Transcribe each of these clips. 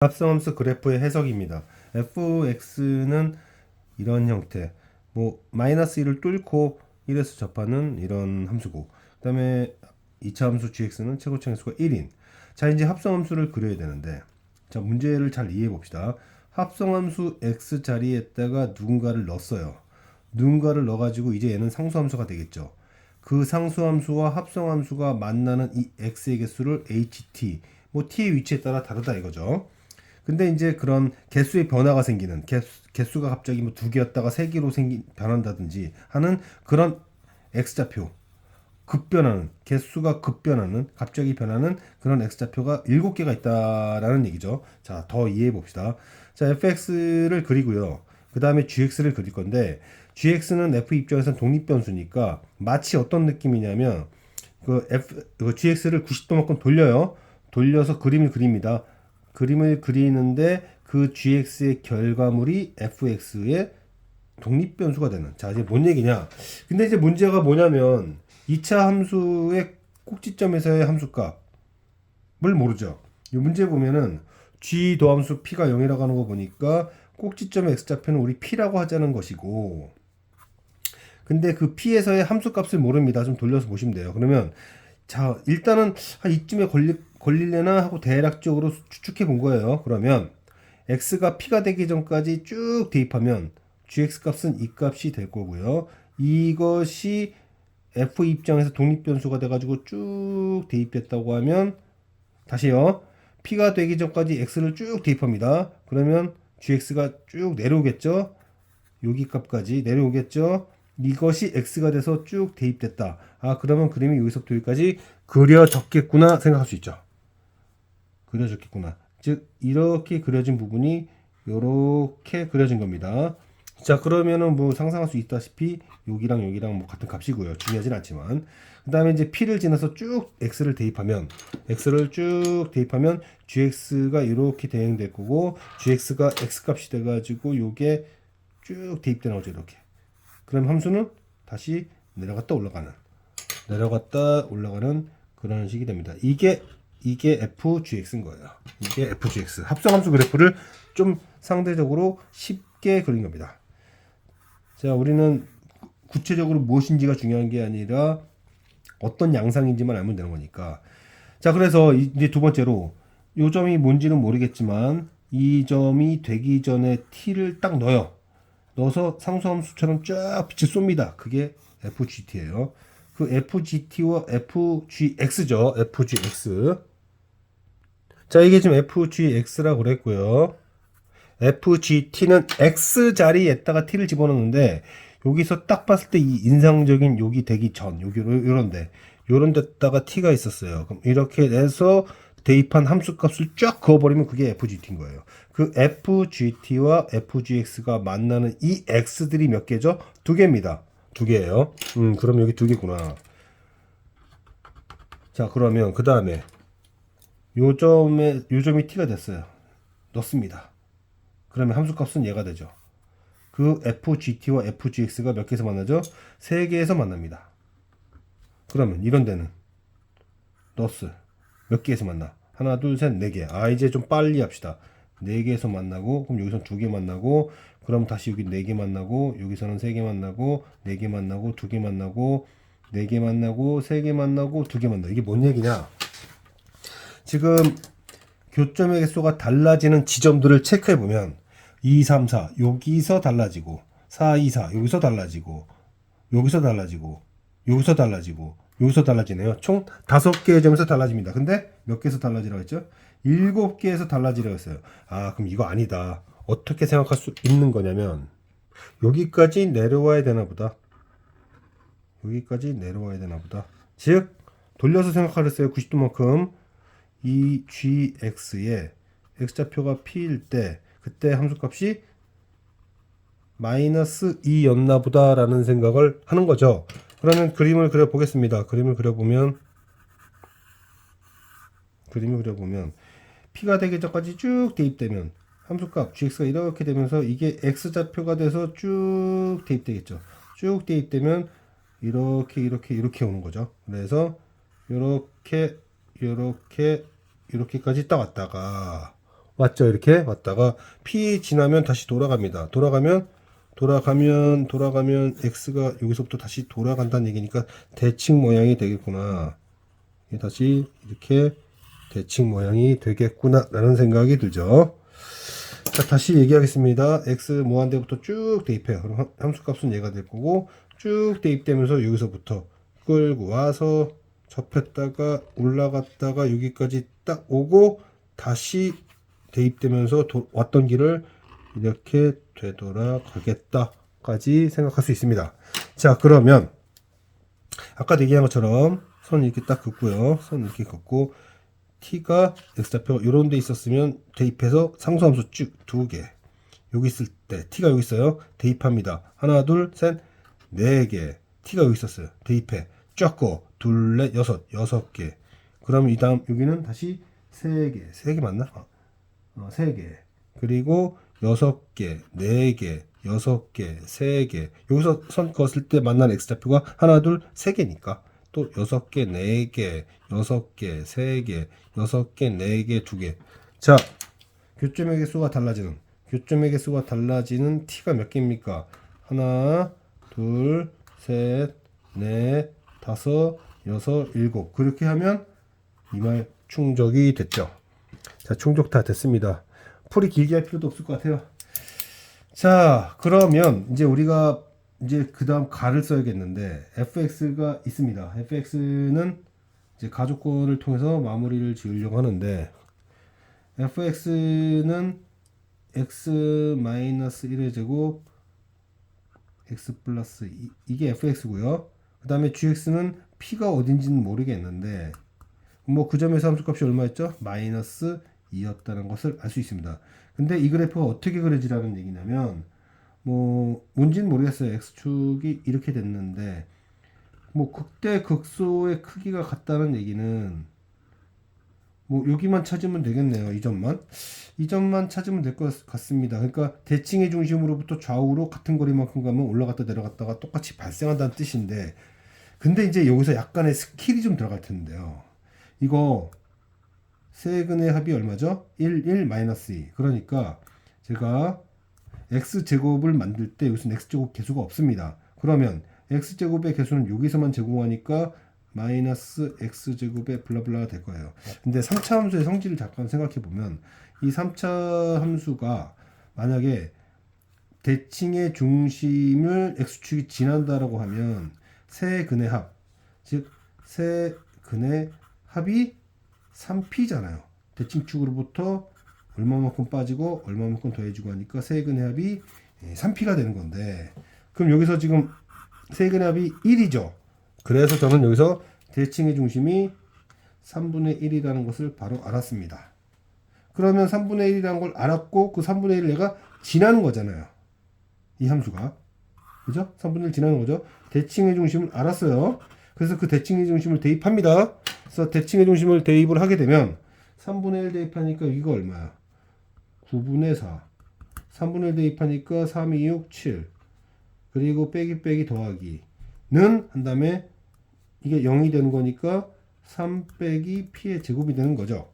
합성함수 그래프의 해석입니다. fx는 이런 형태, 뭐 마이너스 1을 뚫고 1에서 접하는 이런 함수고, 그 다음에 2차 함수 gx는 최고차 함수가 1인. 자 이제 합성함수를 그려야 되는데, 자 문제를 잘 이해해 봅시다. 합성함수 x 자리에다가 누군가를 넣었어요. 누군가를 넣어가지고 이제 얘는 상수함수가 되겠죠. 그 상수함수와 합성함수가 만나는 이 x의 개수를 ht, 뭐 t의 위치에 따라 다르다 이거죠. 근데 이제 그런 개수의 변화가 생기는 개수, 개수가 갑자기 뭐 두 개였다가 세 개로 생기 변한다든지 하는 그런 x좌표 급변하는 개수가 급변하는 갑자기 변하는 그런 x좌표가 일곱 개가 있다라는 얘기죠. 자, 더 이해해 봅시다. 자, fx를 그리고요. 그 다음에 gx를 그릴 건데 gx는 f 입장에서는 독립 변수니까 마치 어떤 느낌이냐면 그 f 그 gx를 90도만큼 돌려요. 돌려서 그림을 그립니다. 그림을 그리는데 그 gx의 결과물이 fx의 독립 변수가 되는. 자, 이제 뭔 얘기냐? 근데 이제 문제가 뭐냐면 2차 함수의 꼭지점에서의 함수값을 모르죠. 이 문제 보면은 g 도함수 p가 0이라고 하는 거 보니까 꼭지점의 x좌표는 우리 p라고 하자는 것이고 근데 그 p에서의 함수값을 모릅니다. 좀 돌려서 보시면 돼요. 그러면 자 일단은 한 이쯤에 걸리, 걸릴려나 하고 대략적으로 추측해 본 거예요. 그러면 x가 p가 되기 전까지 쭉 대입하면 gx 값은 이 값이 될 거고요. 이것이 f 입장에서 독립 변수가 돼가지고 쭉 대입됐다고 하면 다시요. p가 되기 전까지 x를 쭉 대입합니다. 그러면 gx가 쭉 내려오겠죠. 여기 값까지 내려오겠죠. 이것이 x가 돼서 쭉 대입됐다. 아 그러면 그림이 여기서부터 여기까지 그려졌겠구나 생각할 수 있죠. 그려졌겠구나. 즉 이렇게 그려진 부분이 이렇게 그려진 겁니다. 자 그러면은 뭐 상상할 수 있다시피 여기랑 여기랑 뭐 같은 값이고요. 중요하진 않지만 그 다음에 이제 p를 지나서 쭉 x를 대입하면 x를 쭉 대입하면 gx가 이렇게 대응될 거고 gx가 x 값이 돼가지고 요게 쭉 대입되는 거죠 이렇게. 그럼 함수는 다시 내려갔다 올라가는 내려갔다 올라가는 그런 식이 됩니다. 이게 이게 fgx인 거예요. 이게 fgx 합성함수 그래프를 좀 상대적으로 쉽게 그린 겁니다. 자, 우리는 구체적으로 무엇인지가 중요한 게 아니라 어떤 양상인지만 알면 되는 거니까. 자, 그래서 이제 두 번째로 요 점이 뭔지는 모르겠지만 이 점이 되기 전에 t를 딱 넣어요. 넣어서 상수함수처럼 쫙 빛을 쏩니다. 그게 FGT예요. 그 FGT와 FGX죠. FGX. 자, 이게 지금 FGX라고 그랬고요. FGT는 X 자리에다가 T를 집어넣는데 여기서 딱 봤을 때 이 인상적인 여기 되기 전 여기 요런데 요런 데다가 T가 있었어요. 그럼 이렇게 해서 대입한 함수 값을 쫙 그어버리면 그게 FGT인 거예요. 그 FGT와 FGX가 만나는 이 X들이 몇 개죠? 두 개입니다. 두 개예요. 음, 그럼 여기 두 개구나. 자, 그러면 그 다음에 요 점에 요 점이 T가 됐어요. 넣습니다. 그러면 함수 값은 얘가 되죠. 그 FGT와 FGX가 몇 개에서 만나죠? 세 개에서 만납니다. 그러면 이런 데는 너스 몇 개에서 만나? 하나, 둘, 셋, 네 개. 아, 이제 좀 빨리 합시다. 네 개에서 만나고, 그럼 여기서 두개 만나고, 그럼 다시 여기 네개 만나고, 여기서는 세개 만나고, 네개 만나고, 두개 만나고, 네개 만나고, 세개 만나고, 두개 만나. 이게 뭔 얘기냐? 지금 교점의 개수가 달라지는 지점들을 체크해 보면 2, 3, 4 여기서 달라지고 4, 2, 4 여기서 달라지고 여기서 달라지고 여기서 달라지고 여기서 달라지네요. 총 다섯 개의 점에서 달라집니다. 근데 몇 개에서 달라지라고 했죠? 일곱 개에서 달라지라고 했어요. 아, 그럼 이거 아니다. 어떻게 생각할 수 있는 거냐면 여기까지 내려와야 되나 보다. 여기까지 내려와야 되나 보다. 즉 돌려서 생각하랬어요. 90도만큼 이 gx의 x좌표가 p일 때 그때 함수값이 마이너스 2였나 보다라는 생각을 하는 거죠. 그러면 그림을 그려 보겠습니다. 그림을 그려 보면 그림을 그려 보면 p가 되기 전까지 쭉 대입되면 함수값 gx가 이렇게 되면서 이게 x 좌표가 돼서 쭉 대입되겠죠. 쭉 대입되면 이렇게 이렇게 이렇게 오는 거죠. 그래서 이렇게 이렇게 이렇게까지 딱 왔다가 왔죠 이렇게 왔다가 p 지나면 다시 돌아갑니다 돌아가면 돌아가면 돌아가면 x가 여기서부터 다시 돌아간다는 얘기니까 대칭 모양이 되겠구나. 다시 이렇게 대칭 모양이 되겠구나. 라는 생각이 들죠. 자 다시 얘기하겠습니다. X 무한대부터 쭉 대입해요. 그럼 함- 함수값은 얘가 될 거고 쭉 대입되면서 여기서부터 끌고 와서 접했다가 올라갔다가 여기까지 딱 오고 다시 대입되면서 도- 왔던 길을 이렇게 되돌아가겠다까지 생각할 수 있습니다. 자 그러면 아까 얘기한 것처럼 선 이렇게 딱 긋고요. 선 이렇게 긋고 t가 x좌표 이런 데 있었으면 대입해서 상수함수 쭉 두 개. 여기 있을 때 t가 여기 있어요. 대입합니다. 하나 둘 셋 네 개. t가 여기 있었어요. 대입해. 쫙고 둘, 넷, 여섯, 여섯 개. 그럼 이 다음 여기는 다시 세 개. 세 개 맞나? 어, 어, 세 개. 그리고 여섯 개, 네 개, 여섯 개, 세 개. 여기서 선 그었을 때 만난 x좌표가 하나, 둘, 세 개니까 또 여섯 개, 네 개, 여섯 개, 세 개, 여섯 개, 네 개, 두 개. 자, 교점의 개수가 달라지는 교점의 개수가 달라지는 t가 몇 개입니까? 하나, 둘, 셋, 넷, 다섯, 여섯, 일곱. 그렇게 하면 이말 충족이 됐죠. 자, 충족 다 됐습니다. 풀이 길게 할 필요도 없을 것 같아요. 자, 그러면 이제 우리가 이제 그 다음 가를 써야겠는데 fx가 있습니다. fx는 이제 가족권을 통해서 마무리를 지으려고 하는데 fx는 x 마이너스 1의 제곱 x 플러스 2, 이게 fx고요. 그 다음에 gx는 p가 어딘지는 모르겠는데 뭐 그 점에서 함수값이 얼마였죠? 마이너스 2였다는 것을 알 수 있습니다. 근데 이 그래프가 어떻게 그려지라는 얘기냐면 뭐 뭔지는 모르겠어요. x축이 이렇게 됐는데 뭐 극대 극소의 크기가 같다는 얘기는 뭐 여기만 찾으면 되겠네요. 이 점만 이 점만 찾으면 될 것 같습니다. 그러니까 대칭의 중심으로부터 좌우로 같은 거리만큼 가면 올라갔다 내려갔다가 똑같이 발생한다는 뜻인데 근데 이제 여기서 약간의 스킬이 좀 들어갈 텐데요. 이거 세근의 합이 얼마죠? 1, 1, 마이너스 2. 그러니까 제가 x제곱을 만들 때 여기서 x제곱 개수가 없습니다. 그러면 x제곱의 개수는 여기서만 제공하니까 마이너스 x제곱의 블라블라가 될 거예요. 근데 3차 함수의 성질을 잠깐 생각해 보면 이 3차 함수가 만약에 대칭의 중심을 x축이 지난다라고 하면 세 근의 합, 즉 세 근의 합이 3p잖아요. 대칭축으로부터 얼마만큼 빠지고 얼마만큼 더해지고 하니까 세근의 합이 3p가 되는 건데 그럼 여기서 지금 세근의 합이 1이죠. 그래서 저는 여기서 대칭의 중심이 3분의 1이라는 것을 바로 알았습니다. 그러면 3분의 1이라는 걸 알았고 그 3분의 1을 내가 지나는 거잖아요. 이 함수가. 그죠? 3분의 1 지나는 거죠. 대칭의 중심을 알았어요. 그래서 그 대칭의 중심을 대입합니다. 그래서 대칭의 중심을 대입을 하게 되면 3분의 1 대입하니까 이거 얼마야? 9분의 4. 3분의 1 대입하니까 3, 2, 6, 7. 그리고 빼기 빼기 더하기는 한 다음에 이게 0이 되는 거니까 3 빼기 p의 제곱이 되는 거죠.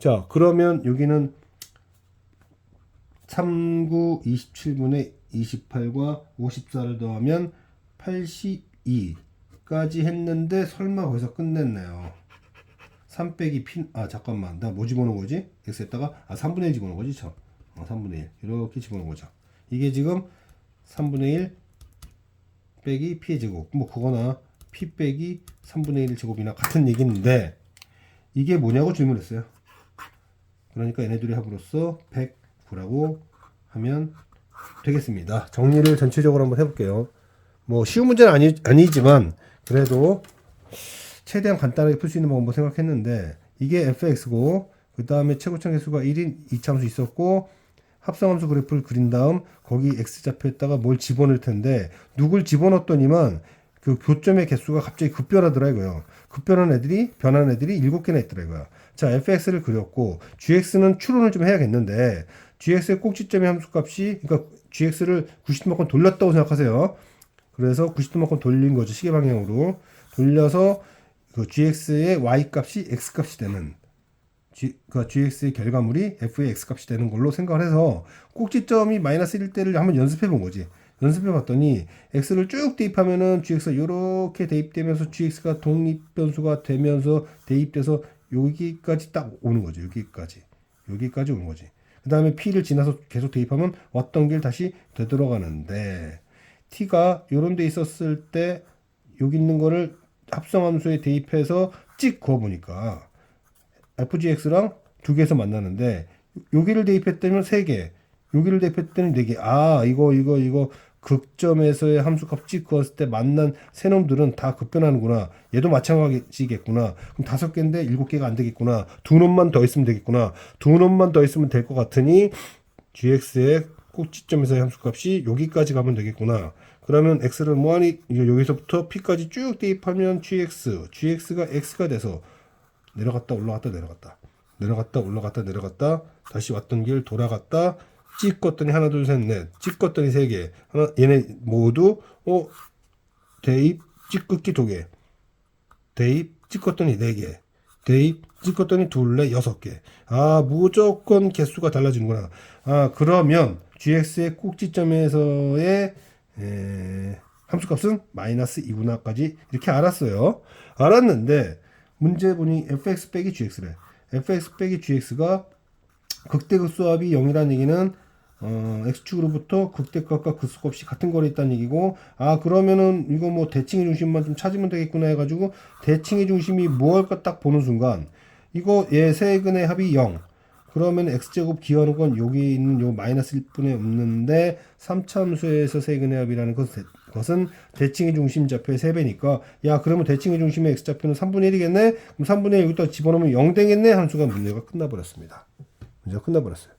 자, 그러면 여기는 3, 9, 27분의 28과 54를 더하면 82 까지 했는데 설마 거기서 끝냈네요. 3 빼기 핀, 아, 잠깐만. 나 뭐 집어넣은 거지? x에다가, 아, 3분의 1 집어넣은 거지, 저. 어, 3분의 1. 이렇게 집어넣은 거죠. 이게 지금 3분의 1 빼기 p의 제곱. 뭐, 그거나 p 빼기 3분의 1 제곱이나 같은 얘기인데, 이게 뭐냐고 질문했어요. 그러니까 얘네들의 합으로서 109라고 하면 되겠습니다. 정리를 전체적으로 한번 해볼게요. 뭐 쉬운 문제는 아니, 아니지만 그래도 최대한 간단하게 풀 수 있는 방법 생각했는데 이게 fx고 그 다음에 최고점 개수가 1인 이차함수 있었고 합성함수 그래프를 그린 다음 거기 x좌표에다가 뭘 집어넣을 텐데 누굴 집어넣었더니만 그 교점의 개수가 갑자기 급변하더라고요. 급변한 애들이 변한 애들이 7개나 있더라고요. 자, fx를 그렸고 gx는 추론을 좀 해야겠는데 gx의 꼭지점의 함수값이 그러니까 gx를 90도만큼 돌렸다고 생각하세요. 그래서 90도만큼 돌린 거죠. 시계 방향으로 돌려서 그 gx의 y 값이 x 값이 되는 G, 그 GX의 결과물이 F의 X 값이 되는 걸로 생각을 해서 꼭지점이 마이너스 1 때를 한번 연습해 본 거지. 연습해 봤더니 X를 쭉 대입하면은 GX가 이렇게 대입되면서 GX가 독립 변수가 되면서 대입돼서 여기까지 딱 오는 거죠. 여기까지. 여기까지 오는 거지. 그 다음에 P를 지나서 계속 대입하면 왔던 길 다시 되돌아가는데 T가 요런 데 있었을 때 여기 있는 거를 합성함수에 대입해서 찍 그어보니까 FGX랑 두 개에서 만나는데 여기를 대입했다면 세 개, 여기를 대입했다면 네 개. 아 이거 이거 이거 극점에서의 함수값 찍 그었을 때 만난 새 놈들은 다 급변하는구나. 얘도 마찬가지겠구나. 그럼 다섯 개인데 일곱 개가 안 되겠구나. 두 놈만 더 있으면 되겠구나. 두 놈만 더 있으면 될 것 같으니 GX의 꼭지점에서의 함수값이 여기까지 가면 되겠구나. 그러면 x를 뭐하니? 여기서부터 p까지 쭉 대입하면 gx, gx가 x가 돼서 내려갔다 올라갔다 내려갔다. 내려갔다 올라갔다 내려갔다. 다시 왔던 길 돌아갔다. 찍었더니 하나 둘 셋 넷. 찍었더니 세 개. 하나 얘네 모두 어 대입 찍긋기 두 개. 대입 찍었더니 네 개. 대입 찍었더니 둘레 여섯 개아 무조건 개수가 달라지는구나. 아 그러면 gx의 꼭지점에서의 에, 함수값은 마이너스 2구나까지 이렇게 알았어요. 알았는데 문제 보니 fx 빼기 gx래. fx 빼기 gx가 극대극수합이 0이라는 얘기는 어, x축으로부터 극대값과 극소값이 같은 거리 있다는 얘기고 아 그러면은 이거 뭐 대칭의 중심만 좀 찾으면 되겠구나 해가지고 대칭의 중심이 뭐할까 딱 보는 순간 이거 얘 세 근의 합이 0 그러면 x제곱 기하는 건 여기 있는 요 마이너스 1분에 없는데 3참수에서 세근의 합이라는 것은, 것은 대칭의 중심 좌표의 3배니까 야 그러면 대칭의 중심의 x좌표는 3분의 1이겠네? 그럼 3분의 1 여기다 집어넣으면 0 되겠네? 함수가 문제가 끝나버렸습니다. 문제가 끝나버렸어요.